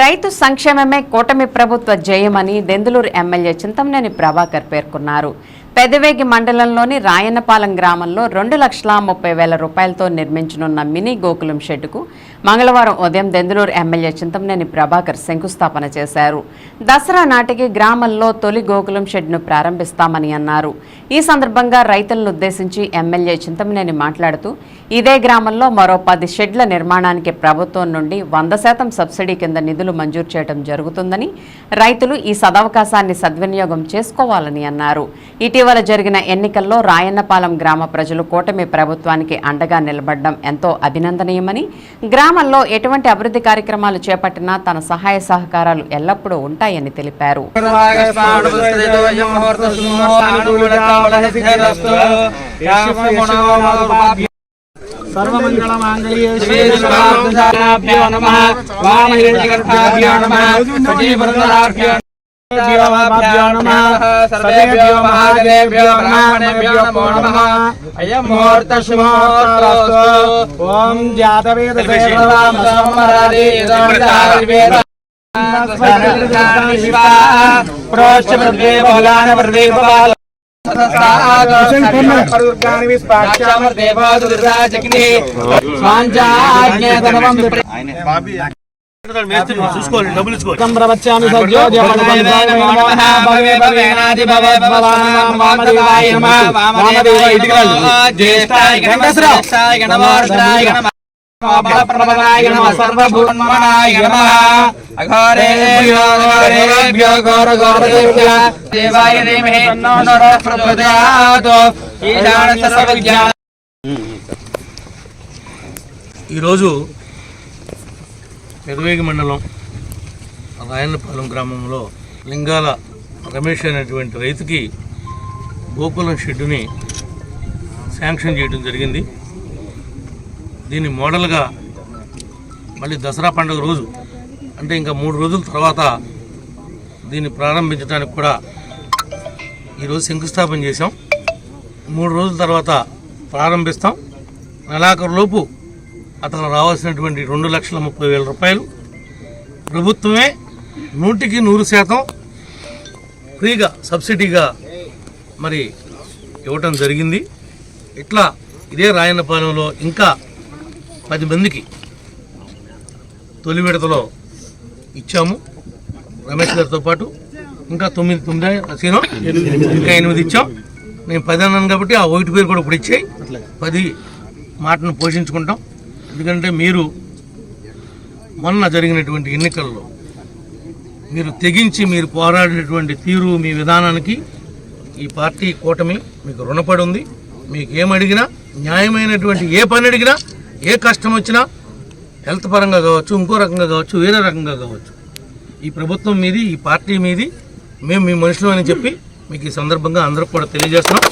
రైతు సంక్షేమమే కూటమి ప్రభుత్వ జయమని దెందులూరు ఎమ్మెల్యే చింతమనేని ప్రభాకర్ పేర్కొన్నారు. పెదవేగి మండలంలోని రాయన్నపాలెం గ్రామంలో రెండు లక్షల ముప్పై వేల రూపాయలతో నిర్మించనున్న మినీ గోకులం షెడ్డుకు మంగళవారం ఉదయం దెందులూరు ఎమ్మెల్యే చింతమనేని ప్రభాకర్ శంకుస్థాపన చేశారు. దసరా నాటికి గ్రామంలో తొలి గోకులం షెడ్ను ప్రారంభిస్తామని అన్నారు. ఈ సందర్భంగా రైతులను ఉద్దేశించి ఎమ్మెల్యే చింతమనేని మాట్లాడుతూ ఇదే గ్రామంలో మరో పది షెడ్ల నిర్మాణానికి ప్రభుత్వం నుండి వంద శాతం సబ్సిడీ కింద నిధులు మంజూరు చేయడం జరుగుతుందని రైతులు ఈ సదవకాశాన్ని సద్వినియోగం చేసుకోవాలని అన్నారు. ఇటీవల జరిగిన ఎన్నికల్లో రాయన్నపాలెం గ్రామ ప్రజలు కూటమి ప్రభుత్వానికి అండగా నిలబడడం ఎంతో అభినందనీయమని గ్రామంలో ఎటువంటి అభివృద్ధి కార్యక్రమాలు చేపట్టినా తన సహాయ సహకారాలు ఎల్లప్పుడూ ఉంటాయని తెలిపారు. సర్వమంగళమాంగళ్యే सर्वेभ्यो महागणेभ्यो ब्राह्मणेभ्यो नमो नमः। अयं मुहूर्तशुभोऽस्तु సంప్రవచ్చామి దేవాయ సర్వవిద్యా ఈరోజు పెదవేగి మండలం రాయన్నపాలెం గ్రామంలో లింగాల రమేష్ అనేటువంటి రైతుకి గోకులం షెడ్డుని శాంక్షన్ చేయడం జరిగింది. దీన్ని మోడల్గా మళ్ళీ దసరా పండుగ రోజు అంటే ఇంకా మూడు రోజుల తర్వాత దీన్ని ప్రారంభించడానికి కూడా ఈరోజు శంకుస్థాపన చేశాం. మూడు రోజుల తర్వాత ప్రారంభిస్తాం. నెలాఖరు లోపు అతను రావాల్సినటువంటి రెండు లక్షల ముప్పై వేల రూపాయలు ప్రభుత్వమే నూటికి నూరు శాతం ఫ్రీగా సబ్సిడీగా మరి ఇవ్వటం జరిగింది. ఇట్లా ఇదే రాయన్నపాలెంలో ఇంకా పది మందికి తొలి విడతలో ఇచ్చాము. రమేష్ గారితో పాటు ఇంకా తొమ్మిది తొమ్మిది సీను ఇంకా ఎనిమిది ఇచ్చాం. నేను పది అన్నాను కాబట్టి ఆ ఒకటి పేరు కూడా ఇప్పుడు ఇచ్చాయి. పది మాటను పోషించుకుంటాం. ఎందుకంటే మీరు మొన్న జరిగినటువంటి ఎన్నికల్లో మీరు తెగించి మీరు పోరాడినటువంటి తీరు మీ విధానానికి ఈ పార్టీ కూటమి మీకు రుణపడి ఉంది మీకు ఏమడిగినా న్యాయమైనటువంటి ఏ పని అడిగినా ఏ కష్టం వచ్చినా హెల్త్ పరంగా కావచ్చు ఇంకో రకంగా కావచ్చు వేరే రకంగా కావచ్చు. ఈ ప్రభుత్వం మీది ఈ పార్టీ మీది. మేము మీ మనుషులు అని చెప్పి మీకు ఈ సందర్భంగా అందరికి కూడా తెలియజేస్తున్నాం.